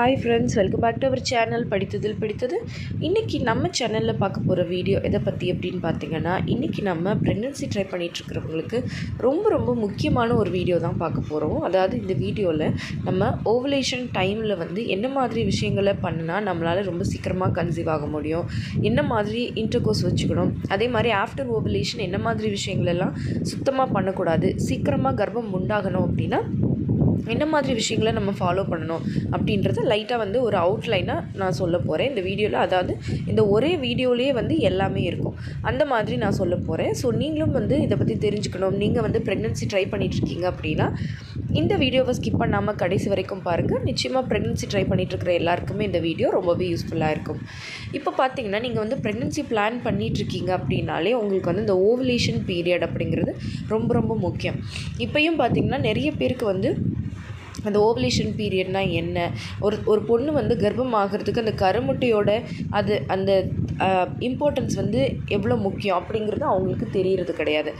Hi friends welcome back to our channel படித்ததில் பிடித்தது இன்றைக்கி நம்ம சேனலில் பார்க்க போகிற வீடியோ எதை பற்றி அப்படின்னு பார்த்தீங்கன்னா இன்றைக்கி நம்ம ப்ரெக்னென்சி ட்ரை பண்ணிகிட்ருக்கிறவங்களுக்கு ரொம்ப ரொம்ப முக்கியமான ஒரு வீடியோ தான் பார்க்க போகிறோம் அதாவது இந்த வீடியோவில் நம்ம ஓவலேஷன் டைமில் வந்து என்ன மாதிரி விஷயங்களை பண்ணினா நம்மளால் ரொம்ப சீக்கிரமாக கன்சீவ் ஆக முடியும். என்ன மாதிரி இன்டர்கோர்ஸ் வச்சுக்கணும். அதே மாதிரி ஆஃப்டர் ஓவலேஷன் என்ன மாதிரி விஷயங்களெல்லாம் சுத்தமாக பண்ணக்கூடாது. சீக்கிரமாக கர்ப்பம் உண்டாகணும் அப்படின்னா என்ன மாதிரி விஷயங்களை நம்ம ஃபாலோ பண்ணணும் அப்படின்றத லைட்டாக வந்து ஒரு அவுட்லைனாக நான் சொல்ல போகிறேன் இந்த வீடியோவில் அதாவது இந்த ஒரே வீடியோலேயே வந்து எல்லாமே இருக்கும். அந்த மாதிரி நான் சொல்ல போகிறேன் ஸோ நீங்களும் வந்து இதை பற்றி தெரிஞ்சுக்கணும். நீங்கள் வந்து ப்ரெக்னென்சி ட்ரை பண்ணிகிட்ருக்கீங்க அப்படின்னா இந்த வீடியோவை ஸ்கிப் பண்ணாமல் கடைசி வரைக்கும் பாருங்கள் நிச்சயமாக ப்ரெக்னென்சி ட்ரை பண்ணிகிட்ருக்கிற எல்லாருக்குமே இந்த வீடியோ ரொம்பவே யூஸ்ஃபுல்லாக இருக்கும். இப்போ பார்த்தீங்கன்னா நீங்கள் வந்து ப்ரெக்னென்சி பிளான் பண்ணிகிட்ருக்கீங்க அப்படின்னாலே உங்களுக்கு வந்து இந்த ஓவலேஷன் பீரியட் அப்படிங்கிறது ரொம்ப ரொம்ப முக்கியம். இப்போயும் பார்த்தீங்கன்னா நிறைய பேருக்கு வந்து அந்த ஓவலேஷன் பீரியட்னா என்ன? ஒரு ஒரு பொண்ணு வந்து கர்ப்பம் ஆகிறதுக்கு அந்த கருமுட்டையோட அது அந்த இம்பார்ட்டன்ஸ் வந்து எவ்வளோ முக்கியம் அப்படிங்கிறது அவங்களுக்கு தெரிகிறது கிடையாது.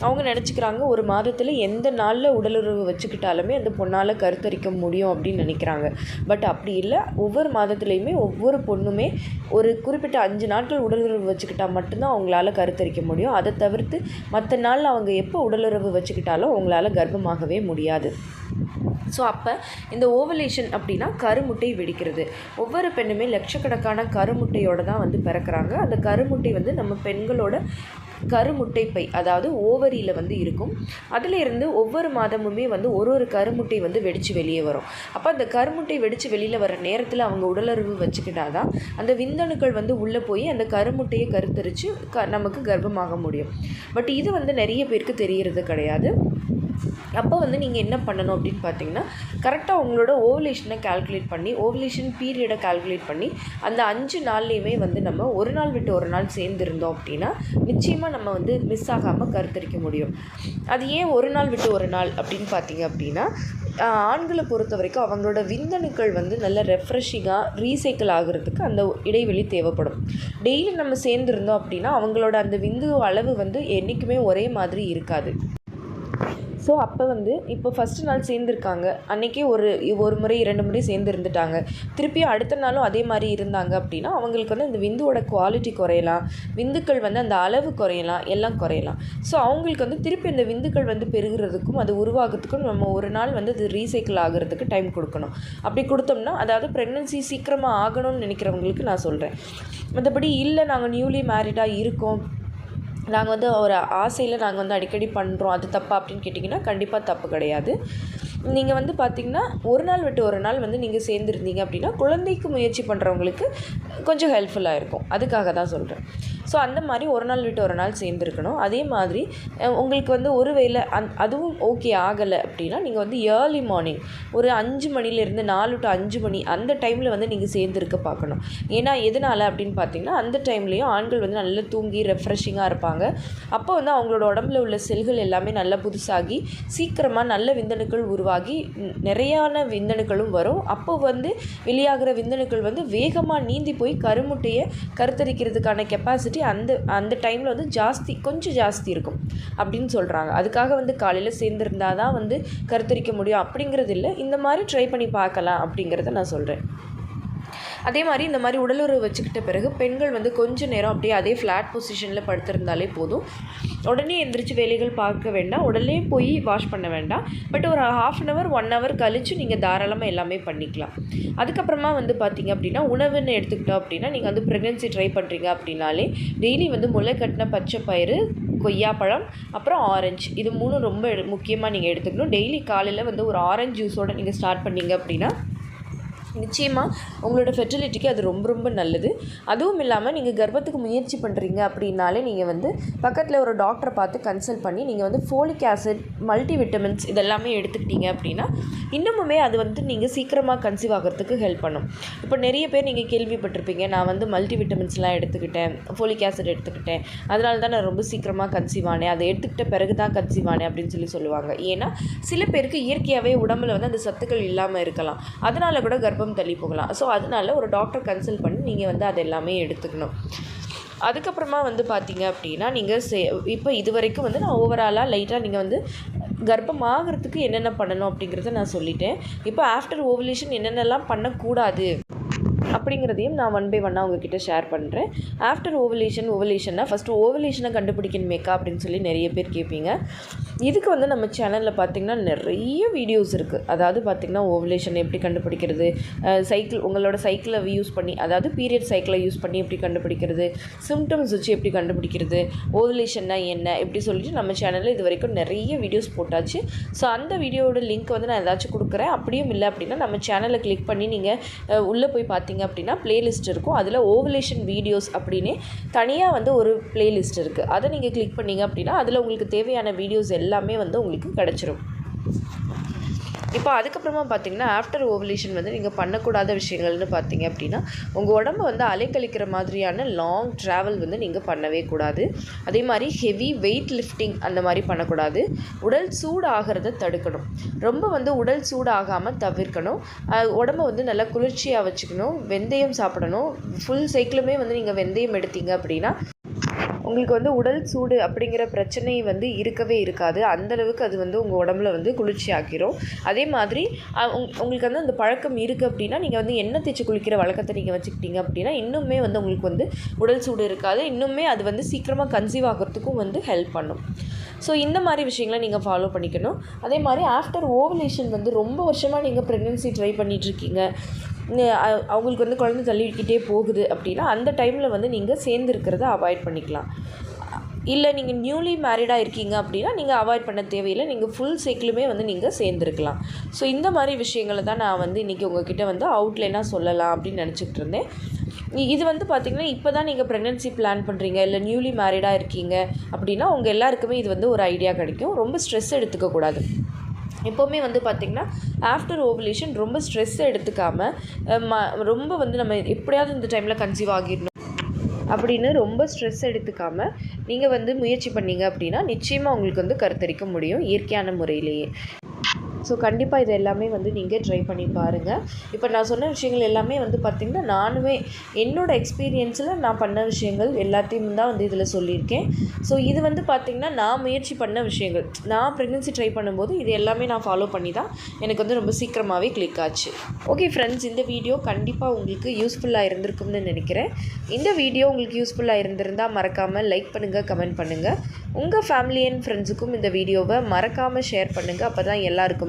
அவங்க நினச்சிக்கிறாங்க ஒரு மாதத்தில் எந்த நாளில் உடலுறவு வச்சுக்கிட்டாலுமே அந்த பொண்ணால் கருத்தரிக்க முடியும் அப்படின்னு நினைக்கிறாங்க. பட் அப்படி இல்லை. ஒவ்வொரு மாதத்துலேயுமே ஒவ்வொரு பொண்ணுமே ஒரு குறிப்பிட்ட அஞ்சு நாட்கள் உடலுறவு வச்சுக்கிட்டால் மட்டும்தான் அவங்களால கருத்தரிக்க முடியும். அதை தவிர்த்து மற்ற நாளில் அவங்க எப்போ உடலுறவு வச்சுக்கிட்டாலும் அவங்களால கர்ப்பமாகவே முடியாது. ஸோ அப்போ இந்த ஓவலேஷன் அப்படின்னா கருமுட்டை வெடிக்கிறது. ஒவ்வொரு பெண்ணுமே லட்சக்கணக்கான கருமுட்டையோடு தான் வந்து பிறக்கிறாங்க. அந்த கருமுட்டை வந்து நம்ம பெண்களோட கருமுட்டை பை அதாவது ஓவரியில் வந்து இருக்கும். அதிலிருந்து ஒவ்வொரு மாதமுமே வந்து ஒரு ஒரு கருமுட்டை வந்து வெடித்து வெளியே வரும். அப்போ அந்த கருமுட்டை வெடித்து வெளியில் வர நேரத்தில் அவங்க உடலுறவு வச்சுக்கிட்டா தான் அந்த விந்தணுக்கள் வந்து உள்ளே போய் அந்த கருமுட்டையை கருத்தரித்து க நமக்கு கர்ப்பமாக முடியும். பட் இது வந்து நிறைய பேருக்கு தெரிகிறது கிடையாது. அப்போ வந்து நீங்கள் என்ன பண்ணணும் அப்படின்னு பார்த்தீங்கன்னா கரெக்டாக உங்களோட ஓவலேஷனை கால்குலேட் பண்ணி ஓவலேஷன் பீரியடை கால்குலேட் பண்ணி அந்த அஞ்சு நாள்லேயுமே வந்து நம்ம ஒரு நாள் விட்டு ஒரு நாள் சேர்ந்துருந்தோம் அப்படின்னா நிச்சயமாக நம்ம வந்து மிஸ் ஆகாமல் கருத்தரிக்க முடியும். அது ஏன் ஒரு நாள் விட்டு ஒரு நாள் அப்படின்னு பார்த்தீங்க அப்படின்னா ஆண்களை பொறுத்த வரைக்கும் அவங்களோட விந்தணுக்கள் வந்து நல்ல ரெஃப்ரெஷிங்காக ரீசைக்கிள் ஆகிறதுக்கு அந்த இடைவெளி தேவைப்படும். டெய்லி நம்ம சேர்ந்துருந்தோம் அப்படின்னா அவங்களோட அந்த விந்து அளவு வந்து என்றைக்குமே ஒரே மாதிரி இருக்காது. ஸோ அப்போ வந்து இப்போ ஃபஸ்ட்டு நாள் சேர்ந்துருக்காங்க. அன்றைக்கே ஒரு ஒரு முறை இரண்டு முறை சேர்ந்து இருந்துட்டாங்க. திருப்பி அடுத்த நாளும் அதே மாதிரி இருந்தாங்க அப்படின்னா அவங்களுக்கு வந்து அந்த விந்துவோட குவாலிட்டி குறையலாம். விந்துக்கள் வந்து அந்த அளவு குறையலாம் எல்லாம் குறையலாம். ஸோ அவங்களுக்கு வந்து திருப்பி அந்த விந்துக்கள் வந்து பெருகிறதுக்கும் அது உருவாகிறதுக்கும் நம்ம ஒரு நாள் வந்து அது ரீசைக்கிள் ஆகிறதுக்கு டைம் கொடுக்கணும். அப்படி கொடுத்தோம்னா அதாவது ப்ரெக்னென்சி சீக்கிரமாக ஆகணும்னு நினைக்கிறவங்களுக்கு நான் சொல்கிறேன் மற்றபடி இல்லை நாங்கள் நியூலி மேரிடாக இருக்கோம். நாங்கள் வந்து ஒரு ஆசையில் நாங்கள் வந்து அடிக்கடி பண்ணுறோம் அது தப்பா அப்படின்னு கேட்டிங்கன்னா கண்டிப்பாக தப்பு கிடையாது. நீங்கள் வந்து பார்த்திங்கன்னா ஒரு நாள் விட்டு ஒரு நாள் வந்து நீங்கள் சேர்ந்துருந்தீங்க அப்படின்னா குழந்தைக்கு முயற்சி பண்ணுறவங்களுக்கு கொஞ்சம் ஹெல்ப்ஃபுல்லாக இருக்கும். அதுக்காக தான் சொல்கிறேன் ஸோ அந்த மாதிரி ஒரு நாள் விட்டு ஒரு நாள் சேர்ந்துருக்கணும். அதே மாதிரி உங்களுக்கு வந்து ஒரு வேளை அந் அதுவும் ஓகே ஆகலை அப்படின்னா நீங்கள் வந்து ஏர்லி மார்னிங் ஒரு அஞ்சு மணிலேருந்து நாலு டு அஞ்சு மணி அந்த டைமில் வந்து நீங்கள் சேர்ந்துருக்க பார்க்கணும். ஏன்னா எதனால் அப்படின்னு பார்த்தீங்கன்னா அந்த டைம்லேயும் ஆண்கள் வந்து நல்லா தூங்கி ரெஃப்ரெஷிங்காக இருப்பாங்க. அப்போ வந்து அவங்களோட உடம்புல உள்ள செல்கள் எல்லாமே நல்லா புதுசாகி சீக்கிரமாக நல்ல விந்தணுக்கள் உருவாகி நிறையான விந்தணுக்களும் வரும். அப்போ வந்து வெளியாகிற விந்தணுக்கள் வந்து வேகமாக நீந்தி போய் கருமுட்டையை கருத்தரிக்கிறதுக்கான கெப்பாசிட்டி அந்த அந்த டைமில் வந்து ஜாஸ்தி கொஞ்சம் ஜாஸ்தி இருக்கும் அப்படின்னு சொல்கிறாங்க அதுக்காக வந்து காலையில் சேர்ந்துருந்தா தான் வந்து கருத்தரிக்க முடியும் அப்படிங்கிறது இல்லை. இந்த மாதிரி ட்ரை பண்ணி பார்க்கலாம் அப்படிங்கிறத நான் சொல்கிறேன் அதே மாதிரி இந்த மாதிரி உடலுறவு வச்சுக்கிட்ட பிறகு பெண்கள் வந்து கொஞ்ச நேரம் அப்படியே அதே ஃப்ளாட் பொசிஷனில் படுத்திருந்தாலே போதும். உடனே எந்திரிச்சு வேலைகள் பார்க்க வேண்டாம். உடனே போய் வாஷ் பண்ண வேண்டாம். பட் ஒரு half an hour one hour கழித்து நீங்கள் தாராளமாக எல்லாமே பண்ணிக்கலாம். அதுக்கப்புறமா வந்து பார்த்தீங்க அப்படின்னா உணவுன்னு எடுத்துக்கிட்டோம் அப்படின்னா நீங்கள் வந்து ப்ரெக்னென்சி ட்ரை பண்ணுறீங்க அப்படின்னாலே டெய்லி வந்து முளை கட்டின பச்சை பயிறு கொய்யாப்பழம் அப்புறம் ஆரஞ்சு இது மூணும் ரொம்ப முக்கியமாக நீங்கள் எடுத்துக்கணும். டெய்லி காலையில் வந்து ஒரு ஆரஞ்சு ஜூஸோடு நீங்கள் ஸ்டார்ட் பண்ணீங்க அப்படின்னா நிச்சயமாக உங்களோட ஃபெர்டிலிட்டிக்கு அது ரொம்ப ரொம்ப நல்லது. அதுவும் இல்லாமல் நீங்கள் கர்ப்பத்துக்கு முயற்சி பண்ணுறீங்க அப்படின்னாலே நீங்கள் வந்து பக்கத்தில் ஒரு டாக்டரை பார்த்து கன்சல்ட் பண்ணி நீங்கள் வந்து ஃபோலிக் ஆசிட் மல்டி விட்டமின்ஸ் இதெல்லாமே எடுத்துக்கிட்டீங்க அப்படின்னா இன்னமுமே அது வந்து நீங்கள் சீக்கிரமாக கன்சீவ் ஆகிறதுக்கு ஹெல்ப் பண்ணும். இப்போ நிறைய பேர் நீங்கள் கேள்விப்பட்டிருப்பீங்க நான் வந்து மல்டி விட்டமின்ஸ்லாம் எடுத்துக்கிட்டேன் ஃபோலிக் ஆசிட் எடுத்துக்கிட்டேன் அதனால தான் நான் ரொம்ப சீக்கிரமாக கன்சீவ் ஆனேன் அதை எடுத்துக்கிட்ட பிறகு தான் கன்சீவ் ஆனேன் அப்படின்னு சொல்லி சொல்லுவாங்க. ஏன்னா சில பேருக்கு இயற்கையாகவே உடம்புல வந்து அந்த சத்துக்கள் இல்லாமல் இருக்கலாம். அதனால் கூட கர்ப்பம் கர்ப்பம் தள்ளி போகலாம். ஸோ அதனால ஒரு டாக்டர் கன்சல்ட் பண்ணி நீங்கள் வந்து அது எல்லாமே எடுத்துக்கணும். அதுக்கப்புறமா வந்து பார்த்தீங்க அப்படின்னா நீங்கள் சே இப்போ இது வரைக்கும் வந்து நான் ஓவராலாக லைட்டாக நீங்கள் வந்து கர்ப்பமாகறதுக்கு என்னென்ன பண்ணணும் அப்படிங்கிறத நான் சொல்லிட்டேன். இப்போ ஆஃப்டர் ஓவலேஷன் என்னென்னலாம் பண்ணக்கூடாது? அப்படிங்கிறதையும் நான் ஒன் பை ஒன்னாக உங்ககிட்ட ஷேர் பண்ணுறேன் ஆஃப்டர் ஓவலேஷன் ஓவலேஷன்னா ஃபஸ்ட்டு ஓவலேஷனை கண்டுபிடிக்கணுமேக்கா அப்படின்னு சொல்லி நிறைய பேர் கேட்பீங்க இதுக்கு வந்து நம்ம சேனலில் பார்த்திங்கன்னா நிறைய வீடியோஸ் இருக்குது அதாவது பார்த்திங்கன்னா ஓவலேஷன் எப்படி கண்டுபிடிக்கிறது சைக்கிள் உங்களோட சைக்கிளை யூஸ் பண்ணி அதாவது பீரியட் சைக்கிளை யூஸ் பண்ணி எப்படி கண்டுபிடிக்கிறது சிம்டம்ஸ் வச்சு எப்படி கண்டுபிடிக்கிறது ஓவலேஷன்னா என்ன இப்படி சொல்லிட்டு நம்ம சேனலில் இது வரைக்கும் நிறைய வீடியோஸ் போட்டாச்சு. ஸோ அந்த வீடியோட லிங்க் வந்து நான் ஏதாச்சும் கொடுக்குறேன். அப்படியும் இல்லை அப்படின்னா நம்ம சேனலை கிளிக் பண்ணி நீங்கள் உள்ளே போய் பார்த்தீங்க அப்படின்னா பிளேலிஸ்ட் இருக்கும். அதில் ஓவலேஷன் வீடியோஸ் அப்படின்னு தனியாக வந்து ஒரு பிளேலிஸ்ட் இருக்குது அதை நீங்கள் கிளிக் பண்ணீங்க அப்படின்னா அதில் உங்களுக்கு தேவையான வீடியோஸ் எல்லாமே வந்து உங்களுக்கு கிடச்சிரும். இப்போ அதுக்கப்புறமா பார்த்தீங்கன்னா ஆஃப்டர் ஓவலேஷன் வந்து நீங்கள் பண்ணக்கூடாத விஷயங்கள்னு பார்த்தீங்க அப்படின்னா உங்கள் உடம்பு வந்து அலைக்கழிக்கிற மாதிரியான லாங் ட்ராவல் வந்து நீங்கள் பண்ணவே கூடாது. அதே மாதிரி ஹெவி வெயிட் லிஃப்டிங் அந்த மாதிரி பண்ணக்கூடாது. உடல் சூடாகிறத தடுக்கணும். ரொம்ப வந்து உடல் சூடாகாமல் தவிர்க்கணும். உடம்ப வந்து நல்லா குளிர்ச்சியாக வச்சுக்கணும். வெந்தயம் சாப்பிடணும். ஃபுல் சைக்கிளுமே வந்து நீங்கள் வெந்தயம் எடுத்தீங்க அப்படின்னா உங்களுக்கு வந்து உடல் சூடு அப்படிங்கிற பிரச்சனை வந்து இருக்கவே இருக்காது. அந்தளவுக்கு அது வந்து உங்கள் உடம்புல வந்து குளிர்ச்சி ஆக்கிரும் அதே மாதிரி உங்- உங்களுக்கு வந்து அந்த பழக்கம் இருக்குது அப்படின்னா நீங்கள் வந்து எண்ணெய் தேய்ச்சி குளிக்கிற வழக்கத்தை நீங்கள் வச்சுக்கிட்டீங்க அப்படின்னா இன்னுமே வந்து உங்களுக்கு வந்து உடல் சூடு இருக்காது. இன்னுமே அது வந்து சீக்கிரமாக கன்சீவ் ஆகிறதுக்கும் வந்து ஹெல்ப் பண்ணும். ஸோ இந்த மாதிரி விஷயங்களை நீங்கள் ஃபாலோ பண்ணிக்கணும். அதே மாதிரி ஆஃப்டர் ஓவலேஷன் வந்து ரொம்ப வருஷமாக நீங்கள் ப்ரெக்னென்சி ட்ரை பண்ணிகிட்ருக்கீங்க அவங்களுக்கு வந்து குழந்தை தள்ளிக்கிட்டே போகுது அப்படின்னா அந்த டைமில் வந்து நீங்கள் சேர்ந்துருக்கிறத அவாய்ட் பண்ணிக்கலாம். இல்லை நீங்கள் நியூலி மேரிடாக இருக்கீங்க அப்படின்னா நீங்கள் அவாய்ட் பண்ண தேவையில்லை. நீங்கள் ஃபுல் சைக்கிளுமே வந்து நீங்கள் சேர்ந்துருக்கலாம். ஸோ இந்த மாதிரி விஷயங்களை தான் நான் வந்து இன்றைக்கி உங்ககிட்ட வந்து அவுட்லைனாக சொல்லலாம் அப்படின்னு நினச்சிக்கிட்டு இருந்தேன். இது வந்து பார்த்திங்கன்னா இப்போ தான் நீங்கள் ப்ரெக்னென்சி பிளான் பண்ணுறீங்க இல்லை நியூலி மேரிடாக இருக்கீங்க அப்படின்னா உங்கள் எல்லாருக்குமே இது வந்து ஒரு ஐடியா கிடைக்கும். ரொம்ப ஸ்ட்ரெஸ் எடுத்துக்கக்கூடாது. எப்போவுமே வந்து பார்த்திங்கன்னா ஆஃப்டர் ஓவலேஷன் ரொம்ப ஸ்ட்ரெஸ் எடுத்துக்காமல் ம ரொம்ப வந்து நம்ம எப்படியாவது இந்த டைமில் கன்சீவ் ஆகிடணும் அப்படின்னு ரொம்ப ஸ்ட்ரெஸ் எடுத்துக்காமல் நீங்கள் வந்து முயற்சி பண்ணீங்க அப்படின்னா நிச்சயமாக உங்களுக்கு வந்து கருத்தரிக்க முடியும் இயற்கையான முறையிலேயே. ஸோ கண்டிப்பாக இது எல்லாமே வந்து நீங்கள் ட்ரை பண்ணி பாருங்கள் இப்போ நான் சொன்ன விஷயங்கள் எல்லாமே வந்து பார்த்திங்கன்னா நானுமே என்னோடய எக்ஸ்பீரியன்ஸில் நான் பண்ண விஷயங்கள் எல்லாத்தையும் தான் வந்து இதில் சொல்லியிருக்கேன். ஸோ இது வந்து பார்த்திங்கன்னா நான் முயற்சி பண்ண விஷயங்கள். நான் ப்ரெக்னென்சி ட்ரை பண்ணும்போது இது எல்லாமே நான் ஃபாலோ பண்ணி தான் எனக்கு வந்து ரொம்ப சீக்கிரமாகவே கிளிக் ஆச்சு. ஓகே ஃப்ரெண்ட்ஸ் இந்த வீடியோ கண்டிப்பாக உங்களுக்கு யூஸ்ஃபுல்லாக இருந்திருக்கும்னு நினைக்கிறேன். இந்த வீடியோ உங்களுக்கு யூஸ்ஃபுல்லாக இருந்திருந்தால் மறக்காமல் லைக் பண்ணுங்கள் கமெண்ட் பண்ணுங்கள் உங்கள் ஃபேமிலி அண்ட் ஃப்ரெண்ட்ஸுக்கும் இந்த வீடியோவை மறக்காமல் ஷேர் பண்ணுங்கள் அப்போ தான்